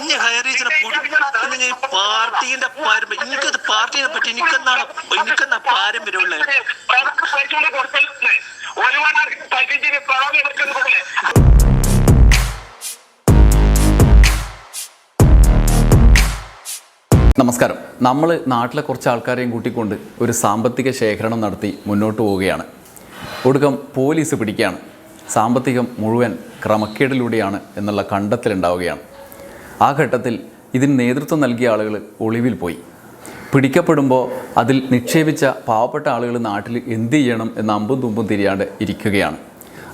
ഇനി ഹൈറേജിനെ ഞാൻ പാർട്ടിന്റെ പാരമ്പര്യം എനിക്കത് പാർട്ടിയെ പറ്റി എനിക്കെന്നാണ് എനിക്കെന്നാ പാരമ്പര്യമുള്ളത് ഒരുപാട് പറ്റിച്ചിട്ട് പ്രധാന വെക്കുന്നത് നമസ്കാരം. നമ്മൾ നാട്ടിലെ കുറച്ച് ആൾക്കാരെയും കൂട്ടിക്കൊണ്ട് ഒരു സാമ്പത്തിക ശേഖരണം നടത്തി മുന്നോട്ട് പോവുകയാണ്. ഒടുക്കം പോലീസ് പിടിക്കുകയാണ്. സാമ്പത്തികം മുഴുവൻ ക്രമക്കേടിലൂടെയാണ് എന്നുള്ള കണ്ടെത്തലുണ്ടാവുകയാണ്. ആ ഘട്ടത്തിൽ ഇതിന് നേതൃത്വം നൽകിയ ആളുകൾ ഒളിവിൽ പോയി. പിടിക്കപ്പെടുമ്പോൾ അതിൽ നിക്ഷേപിച്ച പാവപ്പെട്ട ആളുകൾ നാട്ടിൽ എന്ത് ചെയ്യണം എന്ന് അമ്പും തുമ്പും തിരിയാണ്ട് ഇരിക്കുകയാണ്.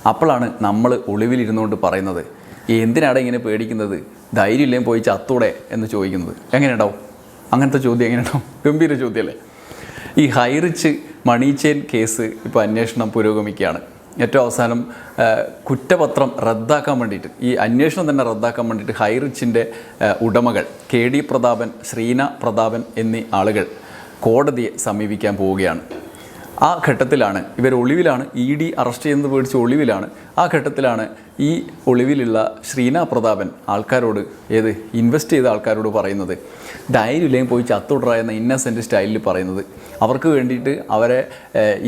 അപ്പോഴാണ് നമ്മൾ ഒളിവിലിരുന്നുകൊണ്ട് പറയുന്നത് എന്തിനാണ് ഇങ്ങനെ പേടിക്കുന്നത്? ധൈര്യമില്ലേ പോയി ചത്തൂടെ? എന്ന് ചോദിക്കുന്നത്. എങ്ങനെയുണ്ടാവും? അങ്ങനത്തെ ചോദ്യം എങ്ങനെയുണ്ടാവും? ഗംഭീര ചോദ്യമല്ലേ? ഈ ഹൈറിച്ച് മണി ചെയിൻ കേസ് ഇപ്പോൾ അന്വേഷണം പുരോഗമിക്കുകയാണ്. ഏറ്റവും അവസാനം കുറ്റപത്രം റദ്ദാക്കാൻ വേണ്ടിയിട്ട് ഈ അന്വേഷണം തന്നെ റദ്ദാക്കാൻ വേണ്ടിയിട്ട് ഹൈറിച്ചിന്റെ ഉടമകൾ കെ ഡി പ്രതാപൻ ശ്രീന പ്രതാപൻ എന്നീ ആളുകൾ കോടതിയെ സമീപിക്കാൻ പോവുകയാണ്. ആ ഘട്ടത്തിലാണ് ഇവർ ഒളിവിലാണ് ഇ ഡി അറസ്റ്റ് ചെയ്യുന്നത് പേടിച്ച് ഒളിവിലാണ്. ആ ഘട്ടത്തിലാണ് ഈ ഒളിവിലുള്ള ശ്രീന പ്രതാപൻ ആൾക്കാരോട് ഏത് ഇൻവെസ്റ്റ് ചെയ്ത ആൾക്കാരോട് പറയുന്നത്. ധൈര്യമില്ലെങ്കിൽ പോയി ചത്തുടറ എന്ന ഇന്നസെന്റ് സ്റ്റൈലിൽ പറയുന്നത്. അവർക്ക് വേണ്ടിയിട്ട് അവരെ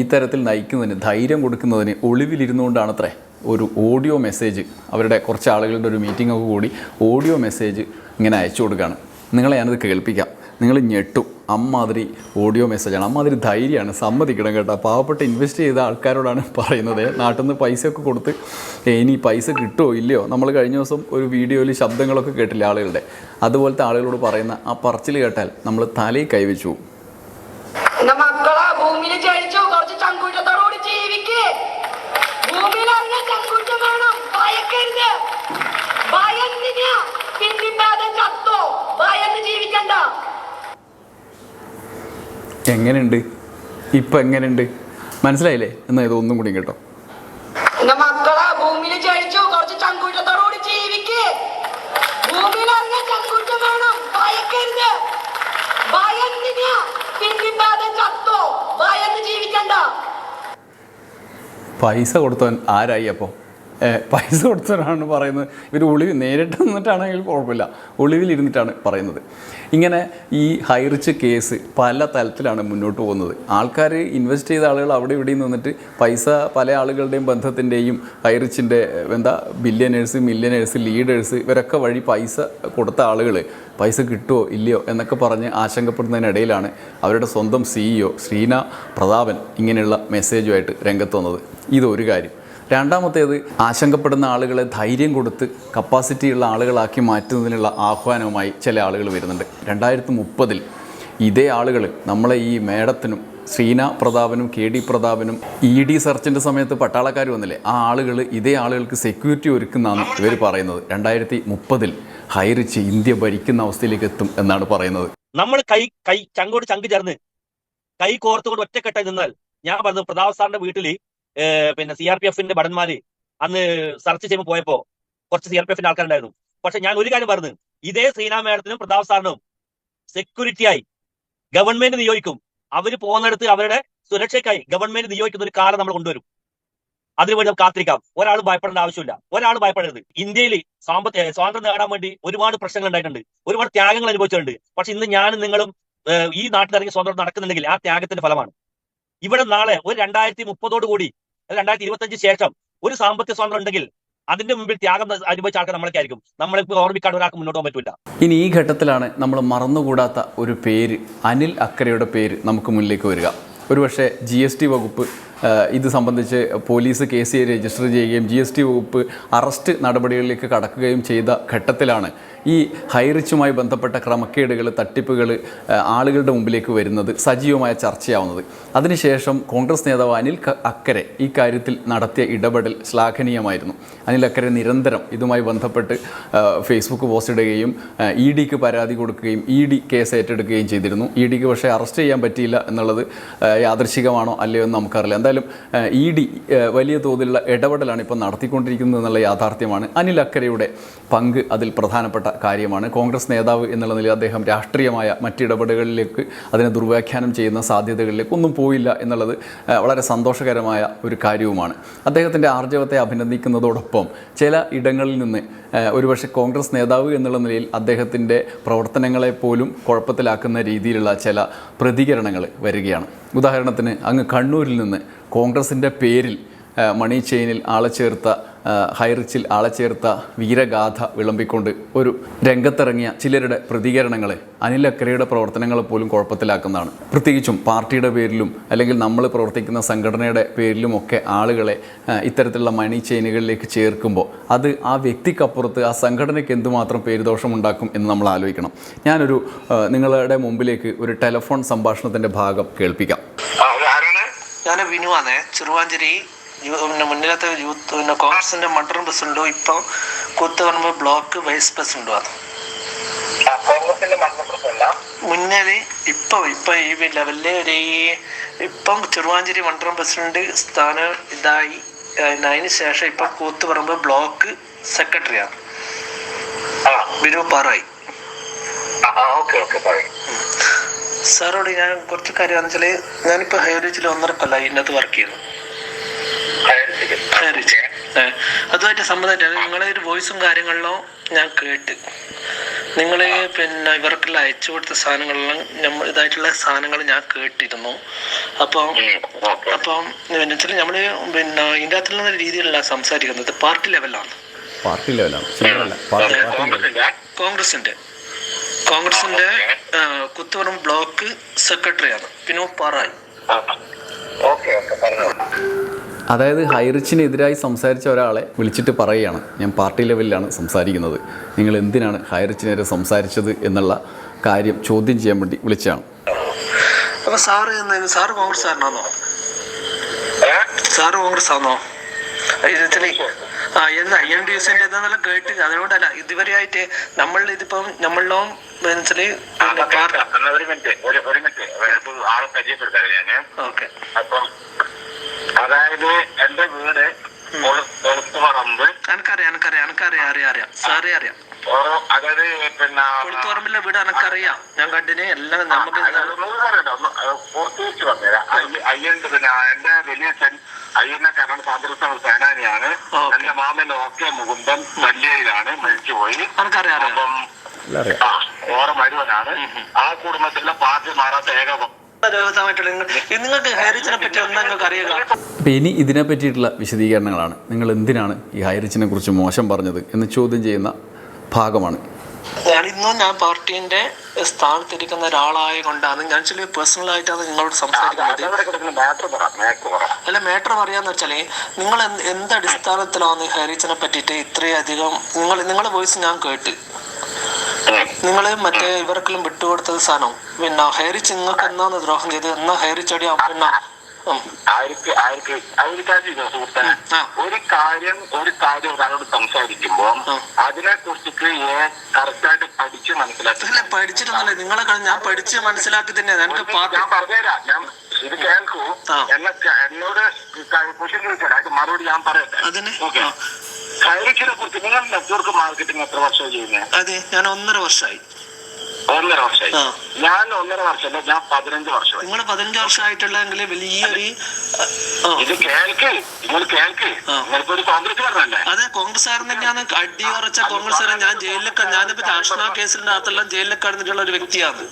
ഇത്തരത്തിൽ നയിക്കുന്നതിന് ധൈര്യം കൊടുക്കുന്നതിന് ഒളിവിലിരുന്നുകൊണ്ടാണത്രേ ഒരു ഓഡിയോ മെസ്സേജ് അവരുടെ കുറച്ച് ആളുകളുടെ ഒരു മീറ്റിംഗൊക്കെ കൂടി ഓഡിയോ മെസ്സേജ് ഇങ്ങനെ അയച്ചു കൊടുക്കുകയാണ് നിങ്ങളെ ഞാനത് കേൾപ്പിക്കാം. നിങ്ങൾ ഞെട്ടും. അമ്മാതിരി ഓഡിയോ മെസ്സേജാണ്. അമ്മാതിരി ധൈര്യമാണ് സമ്മതിക്കണം കേട്ടോ. പാവപ്പെട്ട് ഇൻവെസ്റ്റ് ചെയ്ത ആൾക്കാരോടാണ് പറയുന്നത്. നാട്ടിൽ നിന്ന് പൈസയൊക്കെ കൊടുത്ത് ഇനി പൈസ കിട്ടുമോ ഇല്ലയോ? നമ്മൾ കഴിഞ്ഞ ദിവസം ഒരു വീഡിയോയിൽ ശബ്ദങ്ങളൊക്കെ കേട്ടില്ല ആളുകളുടെ? അതുപോലത്തെ ആളുകളോട് പറയുന്ന ആ പറച്ചിൽ കേട്ടാൽ നമ്മൾ തലയിൽ കൈവച്ചു ഭയന്ന് എന്റെ മക്കളെ ഭൂമിയിൽ ജയിച്ചു കുറച്ച് ചങ്കൂറ്റത്തോടുകൂടി ജീവിക്ക് ഭൂമിയിൽ അറിഞ്ഞ ചങ്കൂറ്റം വേണം ഭയക്കരുത് ഭയന്നിന് പിന്നില്ലാതെ ചത്തോ ഭയന്ന് ജീവിക്കണ്ട എങ്ങനെയുണ്ട്? ഇപ്പൊ എങ്ങനെയുണ്ട്? മനസ്സിലായില്ലേ? എന്നാ ഇത് ഒന്നും കൂടി കേട്ടോ മക്കളെ ഭൂമിയിൽ കുറച്ച് ചങ്കൂറ്റത്തോടുകൂടി ജീവിക്കേ. ഭൂമിയിൽ അറിഞ്ഞ ചങ്കൂറ്റം വേണം. ഭയക്കരുത്. ഭയന്നിന്. പിന്നില്ലാതെ ചത്തോ? ഭയന്ന് ജീവിക്കണ്ട. പൈസ കൊടുത്തവൻ ആരായി അപ്പോൾ പൈസ കൊടുത്തവരാണ് പറയുന്നത്. ഇവർ ഒളിവ് നേരിട്ട് നിന്നിട്ടാണെങ്കിൽ കുഴപ്പമില്ല. ഒളിവിലിരുന്നിട്ടാണ് പറയുന്നത്. ഇങ്ങനെ ഈ ഹൈറിച്ച് കേസ് പല തലത്തിലാണ് മുന്നോട്ട് പോകുന്നത്. ആൾക്കാർ ഇൻവെസ്റ്റ് ചെയ്ത ആളുകൾ അവിടെ ഇവിടെയും നിന്നിട്ട് പൈസ പല ആളുകളുടെയും ബന്ധത്തിന്റെയും ഹൈറിച്ചിന്റെ എന്താ ബില്യനേഴ്സ് മില്യനേഴ്സ് ലീഡേഴ്സ് ഇവരൊക്കെ വഴി പൈസ കൊടുത്ത ആളുകൾ പൈസ കിട്ടുമോ ഇല്ലയോ എന്നൊക്കെ പറഞ്ഞ് ആശങ്കപ്പെടുന്നതിനിടയിലാണ് അവരുടെ സ്വന്തം സിഇഒ ശ്രീന പ്രതാപൻ ഇങ്ങനെയുള്ള മെസ്സേജുമായിട്ട് രംഗത്ത് വന്നത്. ഇതൊരു കാര്യം. രണ്ടാമത്തേത് ആശങ്കപ്പെടുന്ന ആളുകളെ ധൈര്യം കൊടുത്ത് കപ്പാസിറ്റിയുള്ള ആളുകളാക്കി മാറ്റുന്നതിനുള്ള ആഹ്വാനവുമായി ചില ആളുകൾ വരുന്നുണ്ട്. രണ്ടായിരത്തി മുപ്പതിൽ ഇതേ ആളുകൾ നമ്മളെ ഈ മേഡത്തിനും ശ്രീന പ്രതാപനും കെ ഡി പ്രതാപനും ഇ ഡി സെർച്ചിന്റെ സമയത്ത് പട്ടാളക്കാർ വന്നില്ലേ? ആ ആളുകൾ ഇതേ ആളുകൾക്ക് സെക്യൂരിറ്റി ഒരുക്കുന്നതാണ് ഇവർ പറയുന്നത്. രണ്ടായിരത്തി മുപ്പതിൽ ഹൈറിച്ച് ഇന്ത്യ ഭരിക്കുന്ന അവസ്ഥയിലേക്ക് എത്തും എന്നാണ് പറയുന്നത്. നമ്മൾ കൈ കൈ ചങ്കോട് ചങ്ക് ചേർന്ന് കൈ കോർത്തുകൊണ്ട് ഒറ്റക്കെട്ടായി നിന്നാൽ ഞാൻ പറഞ്ഞു പ്രതാപ് സാറിന്റെ വീട്ടിൽ ഏർ പിന്നെ സി ആർ പി എഫിന്റെ ഭടന്മാര് അന്ന് സെർച്ച് ചെയ്യുമ്പോൾ പോയപ്പോ കുറച്ച് സി ആർ പി എഫിന്റെ ആൾക്കാരുണ്ടായിരുന്നു. പക്ഷെ ഞാൻ ഒരു കാര്യം പറഞ്ഞു. ഇതേ ശ്രീനാ മേഡത്തിനും പ്രതാപ് സാറിനും സെക്യൂരിറ്റിയായി ഗവൺമെന്റ് നിയോഗിക്കും. അവർ പോകുന്നിടത്ത് അവരുടെ സുരക്ഷയ്ക്കായി ഗവൺമെന്റ് നിയോഗിക്കുന്ന ഒരു കാലം നമ്മൾ കൊണ്ടുവരും. അതിനുവേണ്ടി നമുക്ക് കാത്തിരിക്കാം. ഒരാൾ ഭയപ്പെടേണ്ട ആവശ്യമില്ല. ഒരാൾ ഭയപ്പെടരുത്. ഇന്ത്യയിൽ സാമ്പത്തിക സ്വാതന്ത്ര്യം നേടാൻ വേണ്ടി ഒരുപാട് പ്രശ്നങ്ങൾ ഉണ്ടായിട്ടുണ്ട്. ഒരുപാട് ത്യാഗങ്ങൾ അനുഭവിച്ചിട്ടുണ്ട്. പക്ഷെ ഇന്ന് ഞാനും നിങ്ങളും ഈ നാട്ടിലിറങ്ങി സ്വാതന്ത്ര്യം നടക്കുന്നുണ്ടെങ്കിൽ ആ ത്യാഗത്തിന്റെ ഫലമാണ്. ഇവിടെ നാളെ ഒരു രണ്ടായിരത്തി മുപ്പതോട് കൂടി രണ്ടായിരത്തി ഇരുപത്തഞ്ച് ശേഷം ഒരു സാമ്പത്തിക സ്വാതന്ത്ര്യം ഉണ്ടെങ്കിൽ അതിന്റെ മുമ്പിൽ ത്യാഗം അനുഭവിച്ച ആൾക്കാർ നമ്മളൊക്കെ ആയിരിക്കും നമ്മളെ ഓർമ്മിക്കാണ്ട് ഒരാൾക്ക് മുന്നോട്ട് പോകാൻ പറ്റില്ല ഇനി ഈ ഘട്ടത്തിലാണ് നമ്മൾ മറന്നുകൂടാത്ത ഒരു പേര് അനിൽ അക്കരയുടെ പേര് നമുക്ക് മുന്നിലേക്ക് വരിക. ഒരുപക്ഷെ ജി എസ് ടി വകുപ്പ് ഇത് സംബന്ധിച്ച് പോലീസ് കേസ് രജിസ്റ്റർ ചെയ്യുകയും ജി എസ് ടി വകുപ്പ് അറസ്റ്റ് നടപടികളിലേക്ക് കടക്കുകയും ചെയ്ത ഘട്ടത്തിലാണ് ഈ ഹൈറിച്ചുമായി ബന്ധപ്പെട്ട ക്രമക്കേടുകൾ തട്ടിപ്പുകൾ ആളുകളുടെ മുമ്പിലേക്ക് വരുന്നത് സജീവമായ ചർച്ചയാവുന്നത്. അതിനുശേഷം കോൺഗ്രസ് നേതാവ് അനിൽ അക്കരെ ഈ കാര്യത്തിൽ നടത്തിയ ഇടപെടൽ ശ്ലാഘനീയമായിരുന്നു. അനിൽ അക്കരെ നിരന്തരം ഇതുമായി ബന്ധപ്പെട്ട് ഫേസ്ബുക്ക് പോസ്റ്റ് ഇടുകയും ഇ ഡിക്ക് പരാതി കൊടുക്കുകയും ഇ ഡി കേസ് ഏറ്റെടുക്കുകയും ചെയ്തിരുന്നു. ഇ ഡിക്ക് പക്ഷേ അറസ്റ്റ് ചെയ്യാൻ പറ്റിയില്ല എന്നുള്ളത് യാദർശികമാണോ അല്ലയോ എന്ന് നമുക്കറിയില്ല. എന്തായാലും ഇ ഡി വലിയ തോതിലുള്ള ഇടപെടലാണ് ഇപ്പോൾ നടത്തിക്കൊണ്ടിരിക്കുന്നത് എന്നുള്ള യാഥാർത്ഥ്യമാണ്. അനിൽ അക്കരയുടെ പങ്ക് അതിൽ പ്രധാനപ്പെട്ട കാര്യമാണ്. കോൺഗ്രസ് നേതാവ് എന്നുള്ള നിലയിൽ അദ്ദേഹം രാഷ്ട്രീയമായ മറ്റിടപെടലുകളിലേക്ക് അതിനെ ദുർവ്യാഖ്യാനം ചെയ്യുന്ന സാധ്യതകളിലേക്ക് ഒന്നും പോയില്ല എന്നുള്ളത് വളരെ സന്തോഷകരമായ ഒരു കാര്യവുമാണ്. അദ്ദേഹത്തിന്റെ ആർജവത്തെ അഭിനന്ദിക്കുന്നതോടൊപ്പം ചില ഇടങ്ങളിൽ നിന്ന് ഒരുപക്ഷെ കോൺഗ്രസ് നേതാവ് എന്നുള്ള നിലയിൽ അദ്ദേഹത്തിന്റെ പ്രവർത്തനങ്ങളെ പോലും കുഴപ്പത്തിലാക്കുന്ന രീതിയിലുള്ള ചില പ്രതികരണങ്ങൾ വരികയാണ്. ഉദാഹരണത്തിന് അങ്ങ് കണ്ണൂരിൽ നിന്ന് കോൺഗ്രസിന്റെ പേരിൽ മണി ചെയിനിൽ ആളെ ചേർത്ത ഹൈറിച്ചിൽ ആളെ ചേർത്ത വീരഗാഥ വിളമ്പിക്കൊണ്ട് ഒരു രംഗത്തിറങ്ങിയ ചിലരുടെ പ്രതികരണങ്ങളെ അനിൽ അക്കരയുടെ പ്രവർത്തനങ്ങളെ പോലും കുഴപ്പത്തിലാക്കുന്നതാണ്. പ്രത്യേകിച്ചും പാർട്ടിയുടെ പേരിലും അല്ലെങ്കിൽ നമ്മൾ പ്രവർത്തിക്കുന്ന സംഘടനയുടെ പേരിലും ഒക്കെ ആളുകളെ ഇത്തരത്തിലുള്ള മണി ചെയിനുകളിലേക്ക് ചേർക്കുമ്പോൾ അത് ആ വ്യക്തിക്കപ്പുറത്ത് ആ സംഘടനയ്ക്ക് എന്തുമാത്രം പേരുദോഷമുണ്ടാക്കും എന്ന് നമ്മൾ ആലോചിക്കണം. ഞാനൊരു നിങ്ങളുടെ മുമ്പിലേക്ക് ഒരു ടെലഫോൺ സംഭാഷണത്തിന്റെ ഭാഗം കേൾപ്പിക്കാം. ഞാൻ വിനുവാണേ ചെറുവാഞ്ചേരി പിന്നെ മുന്നിലത്തെ യൂത്ത് പിന്നെ കോൺഗ്രസിന്റെ മണ്ഡലം പ്രസിഡന്റോ ഇപ്പൊ കൂത്തുപറമ്പ് ബ്ലോക്ക് വൈസ് പ്രസിഡന്റോ ആണ് മുന്നേ ഇപ്പൊ ഇപ്പൊ ഈ ലെവലിൽ ഒരു ഇപ്പം ചെറുവാഞ്ചേരി മണ്ഡലം പ്രസിഡന്റ് സ്ഥാനം ഇതായി. അതിന് ശേഷം ഇപ്പൊ കൂത്തുപറമ്പ് ബ്ലോക്ക് സെക്രട്ടറിയാണ് ആ. ബിനു പാറായി. സാറോട് ഞാൻ കുറച്ച് കാര്യം വെച്ചാൽ ഞാനിപ്പോ ഹൈറേജിൽ ഒന്നര കൊല്ലായി ഇതിനകത്ത് വർക്ക് ചെയ്യുന്നു. അതുമായിട്ട് സംബന്ധമായിട്ട് നിങ്ങളെ ഒരു വോയിസും കാര്യങ്ങളിലോ ഞാൻ കേട്ട്. നിങ്ങൾ പിന്നെ ഇവർക്കെല്ലാം അയച്ചു കൊടുത്ത സാധനങ്ങളെല്ലാം നമ്മൾ ഇതായിട്ടുള്ള സാധനങ്ങൾ ഞാൻ കേട്ടിരുന്നു. അപ്പം ഓക്കെ അപ്പം വെച്ചാൽ നമ്മൾ പിന്നെ ഇതിന്റെ അകത്തുള്ള രീതിയിലല്ല സംസാരിക്കുന്നത്. പാർട്ടി ലെവലാണ്. പാർട്ടി ലെവലാണ്. ചില്ലറല്ല പാർട്ടി പാർട്ടി കോൺഗ്രസിന്റെ കോൺഗ്രസിന്റെ കുത്തുപറം ബ്ലോക്ക് സെക്രട്ടറി ബ്ലോക്ക് സെക്രട്ടറിയാണ്. പിന്നെ പാറായി ഓക്കെ ഓക്കെ പറഞ്ഞോളൂ. അതായത് ഹൈറിച്ചിനെതിരായി സംസാരിച്ച ഒരാളെ വിളിച്ചിട്ട് പറയുകയാണ്. ഞാൻ പാർട്ടി ലെവലിലാണ് സംസാരിക്കുന്നത്. നിങ്ങൾ എന്തിനാണ് ഹൈറിച്ചിനെതിരെ സംസാരിച്ചത് എന്നുള്ള കാര്യം ചോദ്യം ചെയ്യാൻ വേണ്ടി വിളിച്ചതാണ്. അപ്പൊ സാറ് എന്ന് സാറ് കോൺഗ്രസ് ആണോ? സാറ് കോൺഗ്രസ് ആണോ എന്താ എൻ ഡി എസിന്റെ ഇതെന്നെല്ലാം കേട്ട് അതുകൊണ്ടല്ല ഇതുവരെയായിട്ട് നമ്മൾ ഇതിപ്പം നമ്മളിലും മനസ്സിൽ ഒരു മിനിറ്റ് ഒരു മിനിറ്റ്. ആളെ പരിചയപ്പെടുത്താറ് ഞാൻ. ഓക്കെ. അപ്പം അതായത് എന്റെ വീട് കൊളുത്തുപറമ്പ്. എനിക്കറിയാം എനിക്കറിയാം എനിക്കറിയാം അറിയാം അറിയാം. സാറേ അറിയാം. അതായത് പിന്നെ കൊളുത്തുപറമ്പിലെ വീട് എനിക്കറിയാം ഞാൻ കണ്ടിന് എല്ലാം നമുക്ക് പറഞ്ഞുതരാം. പിന്നെ എന്റെ വലിയ അച്ഛൻ അയ്യനെ കാരണം സാന്ദ്രസ്ഥാന സേനാനിയാണ്. എന്റെ മാമൻ ഓക്കെ മുകുന്ദൻ വല്യയിലാണ് മരിച്ചുപോയി. എനിക്കറിയാം അപ്പം ഓറ മരുവനാണ്. ആ കുടുംബത്തിലെ പാർട്ടി മാറാത്ത ഏക നിങ്ങൾക്ക് ഹൈറിച്ചിനെ പറ്റി ഒന്നും നിങ്ങൾക്ക് അറിയുക അപ്പോൾ ഇനി ഇതിനെ പറ്റിയിട്ടുള്ള വിശദീകരണങ്ങളാണ്. നിങ്ങൾ എന്തിനാണ് ഈ ഹൈറിച്ചിനെ കുറിച്ച് മോശം പറഞ്ഞത് എന്ന് ചോദ്യം ചെയ്യുന്ന ഭാഗമാണ്. ഞാൻ ഇന്നും ഞാൻ പാർട്ടിന്റെ സ്ഥാനത്തിരിക്കുന്ന ഒരാളായ കൊണ്ടാണ് ഞാൻ ചില പേഴ്സണൽ ആയിട്ടാണ് നിങ്ങളോട് സംസാരിക്കുന്നത്. അല്ല മാറ്റർ പറയാന്ന് വെച്ചാൽ നിങ്ങൾ എന്ത് എന്ത് അടിസ്ഥാനത്തിലാണ് ഹൈറിച്ചിനെ പറ്റിയിട്ട് ഇത്രയധികം നിങ്ങൾ നിങ്ങളുടെ വോയിസ് ഞാൻ കേട്ട്. നിങ്ങൾ മറ്റേ ഇവർക്കെല്ലാം വിട്ടുകൊടുത്തത് സാധനം. പിന്നെ ഹൈറിച്ച് നിങ്ങൾക്ക് എന്നാന്ന് ദ്രോഹം ചെയ്ത് എന്നാ ഹൈറിച്ച് അടി പിന്നെ സുഹൃത്തെ. ഒരു കാര്യം ഒരു കാര്യം ഒരാളോട് സംസാരിക്കുമ്പോൾ. അതിനെ കുറിച്ചിട്ട് കറക്റ്റായിട്ട് പഠിച്ച് മനസ്സിലാക്കി. പഠിച്ചിട്ടൊന്നുമില്ല. നിങ്ങളെ ഞാൻ പഠിച്ച് മനസ്സിലാക്കി തന്നെ. ഞാൻ പറഞ്ഞുതരാം. ഞാൻ ഇത് കേൾക്കൂ. എന്നെ എന്നോട് ക്വസ്റ്റ്യൻ ചോദിച്ചാൽ മറുപടി ഞാൻ പറയട്ടെ. ഓക്കെ. കൈരിച്ചിനെ കുറിച്ച് നിങ്ങൾ നെറ്റ്വർക്ക് മാർക്കറ്റിംഗ് എത്ര വർഷം ചെയ്യുന്നത് അതെ ഞാൻ ഒന്നര വർഷമായി. ഒന്നര വർഷമായി. ഞാൻ ഒന്നര വർഷമല്ല ഞാൻ പതിനഞ്ച് വർഷമായി. നിങ്ങൾ പതിനഞ്ച് വർഷമായിട്ടുള്ളെങ്കിൽ വലിയൊരു ഇത് കേൾക്ക് നിങ്ങൾ കേൾക്ക്. നിങ്ങളിപ്പോ ഒരു കോൺഗ്രസ് പറഞ്ഞല്ലേ അതെ കോൺഗ്രസ്സുകാരൻ തന്നെയാണ് അടി ഉറച്ച കോൺഗ്രസ്സുകാരൻ ഞാൻ ജയിലിലൊക്കെ ഞാനിപ്പോ രാഷ്ട്രീയ കേസിനകത്തെല്ലാം ജയിലിലൊക്കെ കടന്നിട്ടുള്ള ഒരു വ്യക്തിയാണ്.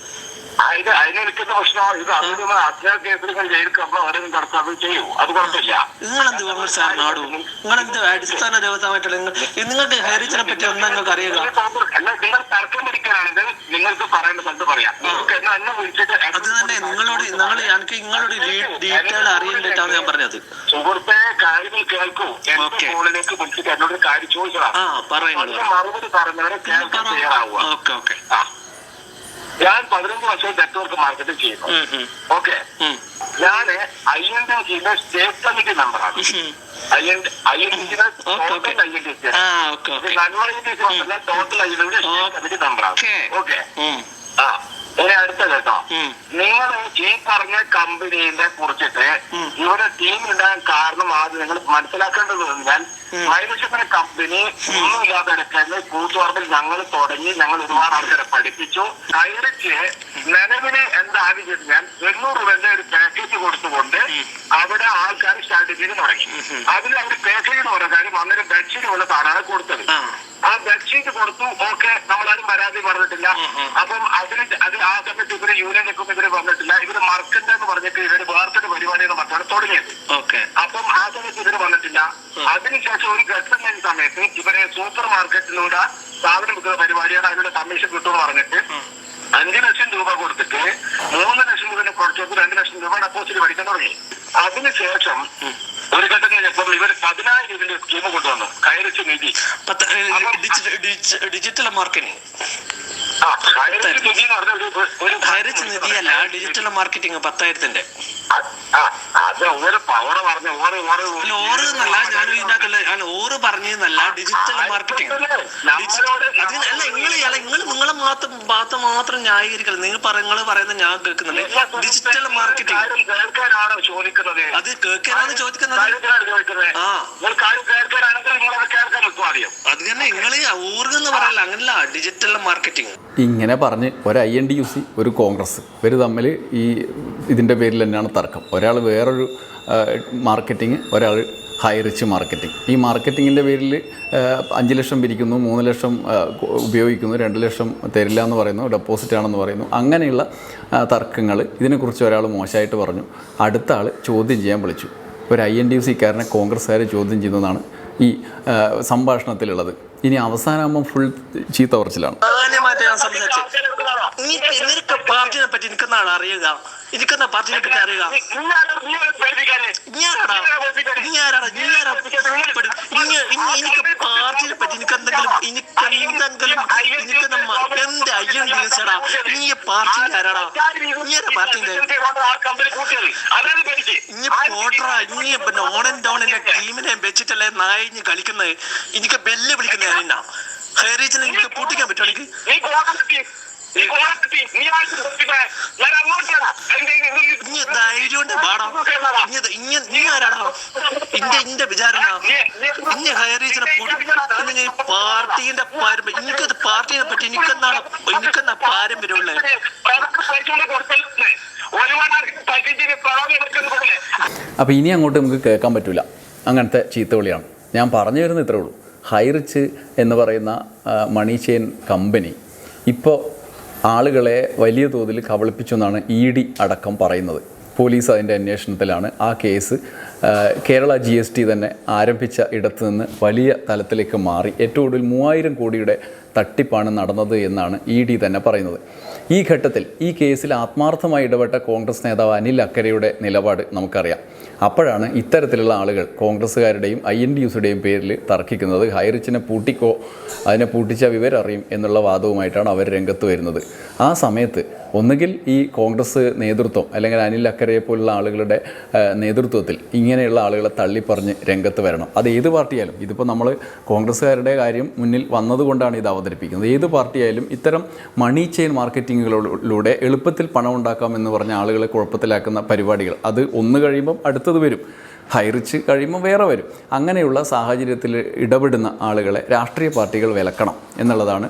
ആ, ഇത് അതിനെടുക്കുന്ന പ്രശ്നം ഇത് അതിന് അച്ഛന കേസിൽ നിങ്ങൾ ജയിലിൽ കയറുമ്പോൾ അവരൊന്നും കടത്ത് അത് ചെയ്യൂ. അത് കുഴപ്പമില്ല. നിങ്ങളെന്ത് കോൺഗ്രസ്സുകാരനാടോ നിങ്ങളെന്ത് അടിസ്ഥാന ദേവതമായിട്ടുള്ള നിങ്ങൾ നിങ്ങൾക്ക് ഹരിച്ചനെ പറ്റി ഒന്നും നിങ്ങൾക്ക് അറിയുക? നിങ്ങൾ കോൺഗ്രസ്- അല്ല നിങ്ങൾ തർക്കം പിടിക്കാനാണെങ്കിൽ നിങ്ങൾക്ക് പറയേണ്ട സ്ഥലത്ത് പറയാം? അത് തന്നെ നിങ്ങളോട് നിങ്ങൾ എനിക്ക് നിങ്ങളോട് ഡീറ്റെയിൽ അറിയേണ്ടിട്ടാണ് ഞാൻ പറഞ്ഞത്. സുഹൃത്തെ കാര്യങ്ങൾ കേൾക്കൂ. എന്റെ. ഫോണിലേക്ക് വിളിച്ചിട്ട് എന്നോട് കാര്യം ചോദിച്ചതാ. ആ പറയുന്നത് അതിന് മറുപടി പറഞ്ഞവരെ കേൾക്കാൻ തയ്യാറാവുക. Okay okay. ആ. ഞാൻ പതിനഞ്ച് വർഷം നെറ്റ്വർക്ക് മാർക്കറ്റിംഗ് ചെയ്യുന്നു. ഓക്കെ ഞാൻ ഐ എൻ ഡി ചെയ്യുന്ന സ്റ്റേറ്റ് കമ്മിറ്റി മെമ്പറാണ് I N I N total I D total I N D total I N ഡിയുടെ സ്റ്റേറ്റ് കമ്മിറ്റി മെമ്പറാണ് ഓക്കെ ഓക്കെ ആ ഇനി അടുത്ത കേട്ടോ. നിങ്ങൾ ഈ പറഞ്ഞ കമ്പനിയെ കുറിച്ചിട്ട് ഇവിടെ ടീം ഉണ്ടാകാൻ കാരണം ആദ്യം നിങ്ങൾ മനസ്സിലാക്കേണ്ടത് എന്നാൽ വൈദ്യുതി കമ്പനി ഒന്നുമില്ലാതെ എടുക്കുന്നത് കൂത്തുപറമ്പിൽ ഞങ്ങൾ തുടങ്ങി ഞങ്ങൾ ഒരുപാട് ആൾക്കാരെ പഠിപ്പിച്ചു. കൈറിച്ച് നിലവിൽ എന്താണെന്ന് കഴിഞ്ഞാൽ എണ്ണൂറ് രൂപന്റെ ഒരു പാക്കേജ് കൊടുത്തുകൊണ്ട് അവിടെ ആൾക്കാർ ചെയ്ത് തുടങ്ങി. അതിൽ അവർ പാക്കേജ് എന്ന് പറഞ്ഞ കാര്യം അന്നേരം ബെഡ്ഷീറ്റ് ഉള്ള സാധനമാണ് കൊടുത്തത്. ബെഡ്ഷീറ്റ് കൊടുത്തു. ഓക്കെ നമ്മളാരും പരാതി പറഞ്ഞിട്ടില്ല. അപ്പം അതിന് അത് ആ സമയത്ത് ഇവർ യൂണിയൻ ചെക്കും ഇവർ വന്നിട്ടില്ല ഇവർ മറക്കണ്ട എന്ന് പറഞ്ഞിട്ട് ഇവർ വേർത്തൊരു പരിപാടി എന്ന് പറഞ്ഞാണ് തുടങ്ങിയത്. ഓക്കെ. അപ്പം ആ സമയത്ത് ഇവർ വന്നിട്ടില്ല അതിനുശേഷം ഒരു ഘട്ടം കഴിഞ്ഞ സമയത്ത് ഇവരെ സൂപ്പർ മാർക്കറ്റിലൂടെ സാധനം വിൽക്കുന്ന പരിപാടിയാണ് അതിനുള്ള കമ്മീഷൻ കിട്ടുമെന്ന് പറഞ്ഞിട്ട് അഞ്ചു ലക്ഷം രൂപ കൊടുത്തിട്ട് മൂന്ന് ലക്ഷം രൂപ കുറച്ചു രണ്ട് ലക്ഷം രൂപ ഡെപ്പോസിറ്റ് പഠിക്കാൻ തുടങ്ങി. അതിനുശേഷം ഒരു ഇവർ പതിനായിരം രൂപയുടെ സ്കീം കൊണ്ടുവന്നു. കയറിച്ച് നിധി ഡിജിറ്റൽ മാർക്കറ്റിംഗ്. ഹരിച്ച് നിധിയല്ല ഡിജിറ്റൽ മാർക്കറ്റിംഗ് പത്തായിരത്തിന്റെ. അല്ല ഓറ് എന്നല്ല ഞാൻ ഇതിനകത്തുള്ള അല്ല ഓറ് പറഞ്ഞതെന്നല്ല ഡിജിറ്റൽ മാർക്കറ്റിംഗ് അല്ല? നിങ്ങൾ അല്ല നിങ്ങൾ നിങ്ങളെ മാത്രം ഭാഗത്ത് മാത്രം ന്യായീകരിക്കണം നിങ്ങൾ നിങ്ങൾ പറയുന്നത് ഞാൻ കേൾക്കുന്നുണ്ട് ഡിജിറ്റൽ മാർക്കറ്റിംഗ് ചോദിക്കുന്നത്? അത് കേൾക്കാനാണ് ചോദിക്കുന്നത്. ആ. നിങ്ങൾ കാര്യം കേൾക്കാനാണെങ്കിൽ നിങ്ങളത് പറയല്ല അങ്ങനല്ല ഡിജിറ്റൽ മാർക്കറ്റിംഗ് ഇങ്ങനെ പറഞ്ഞ് ഒരു I N D U C ഒരു കോൺഗ്രസ്. ഇവർ തമ്മിൽ ഈ ഇതിന്റെ പേരിൽ തന്നെയാണ് തർക്കം. ഒരാൾ വേറൊരു മാർക്കറ്റിംഗ് ഒരാൾ ഹൈ റിച്ച് മാർക്കറ്റിംഗ് ഈ മാർക്കറ്റിങ്ങിന്റെ പേരിൽ അഞ്ച് ലക്ഷം പിരിക്കുന്നു മൂന്ന് ലക്ഷം ഉപയോഗിക്കുന്നു രണ്ട് ലക്ഷം തരില്ല എന്ന് പറയുന്നു ഡെപ്പോസിറ്റ് ആണെന്ന് പറയുന്നു. അങ്ങനെയുള്ള തർക്കങ്ങൾ ഇതിനെക്കുറിച്ച് ഒരാൾ മോശമായിട്ട് പറഞ്ഞു. അടുത്ത ആൾ ചോദ്യം ചെയ്യാൻ വിളിച്ചു. ഒരു ഐ എൻ ഡി യു സിക്കാരനെ കോൺഗ്രസ്സുകാർ ചോദ്യം ചെയ്യുന്നതാണ് ഈ സംഭാഷണത്തിലുള്ളത്. ഇനി അവസാനമാകുമ്പോൾ ഫുൾ ചീത്ത നിനക്ക് പാർട്ടിനെ പറ്റി എനിക്കെന്നാണ് അറിയുക. എനിക്കെന്നാ പാർട്ടിനെ പറ്റി അറിയുക. ഞാനാടാ നീ ആരാടാ നീ ആരാ പെടു- ഇങ്ങ- ഇങ്ങ- എനിക്ക് പാർട്ടിനെ പറ്റി എനിക്ക് എന്തെങ്കിലും എനിക്ക് എന്തെങ്കിലും എനിക്ക് നമ്മ പാർട്ടിന്റെ ആരാടാ? നീ ആരാ പാർട്ടിന്റെ ഇനി പോട്ടറാ ഇനി പിന്നെ ആൻഡ് ഡോണിന്റെ ടീമിനെ വെച്ചിട്ടല്ലേ നായിഞ്ഞ് കളിക്കുന്നത്? എനിക്ക് ബെല്ല് വിളിക്കുന്ന ആരെന്നാ ഹൈറേജിനെ എനിക്ക് പൂട്ടിക്കാൻ പറ്റുമോ ഇനി നീ ആരാടാ? ഇന്റെ ഇന്റെ വിചാരണ ഇനി പാർട്ടീന്റെ പാരമ്പര്യം. എനിക്കത് പാർട്ടിയെ പറ്റി എനിക്കെന്നാണ് എനിക്കെന്നാ പാരമ്പര്യമുള്ളത് അപ്പോൾ ഇനി അങ്ങോട്ട് നമുക്ക് കേൾക്കാൻ പറ്റില്ല അങ്ങനത്തെ ചീത്തവിളിയാണ് ഞാൻ പറഞ്ഞു വരുന്നത് ഇത്രേ ഉള്ളൂ. ഹൈറിച്ച് എന്ന് പറയുന്ന മണി ചെയിൻ കമ്പനി. ഇപ്പോൾ ആളുകളെ വലിയ തോതിൽ കബളിപ്പിച്ചു എന്നാണ് ഇ ഡി അടക്കം പറയുന്നത്. പോലീസ് അതിന്റെ അന്വേഷണത്തിലാണ് ആ case Kerala G S T തന്നെ ആരംഭിച്ച ഇടത്ത് നിന്ന് വലിയ തലത്തിലേക്ക് മാറി. ഏറ്റവും കൂടുതൽ മൂവായിരം കോടിയുടെ തട്ടിപ്പാണ് നടന്നത് എന്നാണ് ഇ ഡി തന്നെ പറയുന്നത്. ഈ ഘട്ടത്തിൽ ഈ കേസിൽ ആത്മാർത്ഥമായി ഇടപെട്ട കോൺഗ്രസ് നേതാവ് അനിൽ അക്കരയുടെ നിലപാട് നമുക്കറിയാം. അപ്പോഴാണ് ഇത്തരത്തിലുള്ള ആളുകൾ കോൺഗ്രസ്സുകാരുടെയും ഐ എൻ ഡി യുസിന്റെയും പേരിൽ തർക്കിക്കുന്നത്. ഹൈറിച്ചിനെ പൂട്ടിക്കോ അതിനെ പൂട്ടിച്ച വിവരം അറിയും എന്നുള്ള വാദവുമായിട്ടാണ് അവർ രംഗത്ത് വരുന്നത്. ആ സമയത്ത് ഒന്നുകിൽ ഈ കോൺഗ്രസ് നേതൃത്വം അല്ലെങ്കിൽ അനിൽ അക്കരയെ പോലുള്ള ആളുകളുടെ നേതൃത്വത്തിൽ ഇങ്ങനെയുള്ള ആളുകളെ തള്ളിപ്പറഞ്ഞ് രംഗത്ത് വരണം. അത് ഏത് പാർട്ടിയായാലും ഇതിപ്പോൾ നമ്മൾ കോൺഗ്രസ്സുകാരുടെ കാര്യം മുന്നിൽ വന്നതുകൊണ്ടാണ് ഇത് അവതരിപ്പിക്കുന്നത്. ഏത് പാർട്ടിയായാലും ഇത്തരം മണി ചെയിൻ മാർക്കറ്റിങ്ങുകളിലൂടെ എളുപ്പത്തിൽ പണം ഉണ്ടാക്കാം എന്ന് പറഞ്ഞ ആളുകളെ കുഴപ്പത്തിലാക്കുന്ന പരിപാടികൾ അത് ഒന്ന് കഴിയുമ്പം അടുത്തത് വരും. ഹൈറിച്ച് കഴിയുമ്പോൾ വേറെ വരും. അങ്ങനെയുള്ള സാഹചര്യത്തിൽ ഇടപെടുന്ന ആളുകളെ രാഷ്ട്രീയ പാർട്ടികൾ വിലക്കണം എന്നുള്ളതാണ്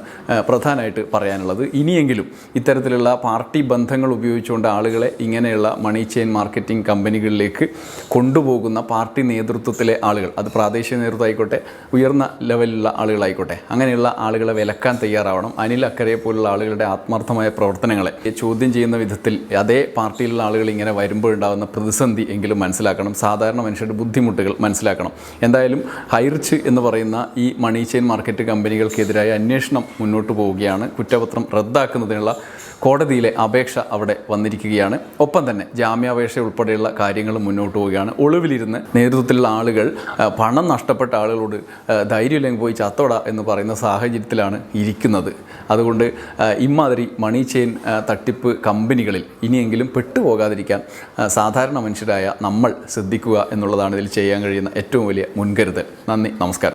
പ്രധാനമായിട്ട് പറയാനുള്ളത്. ഇനിയെങ്കിലും ഇത്തരത്തിലുള്ള പാർട്ടി ബന്ധങ്ങൾ ഉപയോഗിച്ചുകൊണ്ട് ആളുകളെ ഇങ്ങനെയുള്ള മണി ചെയിൻ മാർക്കറ്റിംഗ് കമ്പനികളിലേക്ക് കൊണ്ടുപോകുന്ന പാർട്ടി നേതൃത്വത്തിലെ ആളുകൾ അത് പ്രാദേശിക നേതൃത്വം ആയിക്കോട്ടെ ഉയർന്ന ലെവലിലുള്ള ആളുകളായിക്കോട്ടെ അങ്ങനെയുള്ള ആളുകളെ വിലക്കാൻ തയ്യാറാവണം. അനിൽ അക്കരയെ പോലുള്ള ആളുകളുടെ ആത്മാർത്ഥമായ പ്രവർത്തനങ്ങളെ ചോദ്യം ചെയ്യുന്ന വിധത്തിൽ അതേ പാർട്ടിയിലുള്ള ആളുകൾ ഇങ്ങനെ വരുമ്പോഴുണ്ടാകുന്ന പ്രതിസന്ധി എങ്കിലും മനസ്സിലാക്കണം. സാധാരണ മനുഷ്യരുടെ ബുദ്ധിമുട്ടുകൾ മനസ്സിലാക്കണം. എന്തായാലും ഹൈറിച്ച് എന്ന് പറയുന്ന ഈ മണി ചെയിൻ മാർക്കറ്റ് കമ്പനികൾക്കെതിരായ അന്വേഷണം മുന്നോട്ട് പോവുകയാണ്. കുറ്റപത്രം റദ്ദാക്കുന്നതിനുള്ള കോടതിയിലെ അപേക്ഷ അവിടെ വന്നിരിക്കുകയാണ്. ഒപ്പം തന്നെ ജാമ്യാപേക്ഷ ഉൾപ്പെടെയുള്ള കാര്യങ്ങൾ മുന്നോട്ട് പോവുകയാണ്. ഒളിവിലിരുന്ന് നേതൃത്വത്തിലുള്ള ആളുകൾ പണം നഷ്ടപ്പെട്ട ആളുകളോട് ധൈര്യമില്ലെങ്കിൽ പോയി ചത്തോട എന്ന് പറയുന്ന സാഹചര്യത്തിലാണ് ഇരിക്കുന്നത്. അതുകൊണ്ട് ഇമാതിരി മണി ചെയിൻ തട്ടിപ്പ് കമ്പനികളിൽ ഇനിയെങ്കിലും പെട്ടുപോകാതിരിക്കാൻ സാധാരണ മനുഷ്യരായ നമ്മൾ ശ്രദ്ധിക്കുക എന്നുള്ളതാണ് ഇതിൽ ചെയ്യാൻ കഴിയുന്ന ഏറ്റവും വലിയ മുൻകരുതൽ. നന്ദി നമസ്കാരം.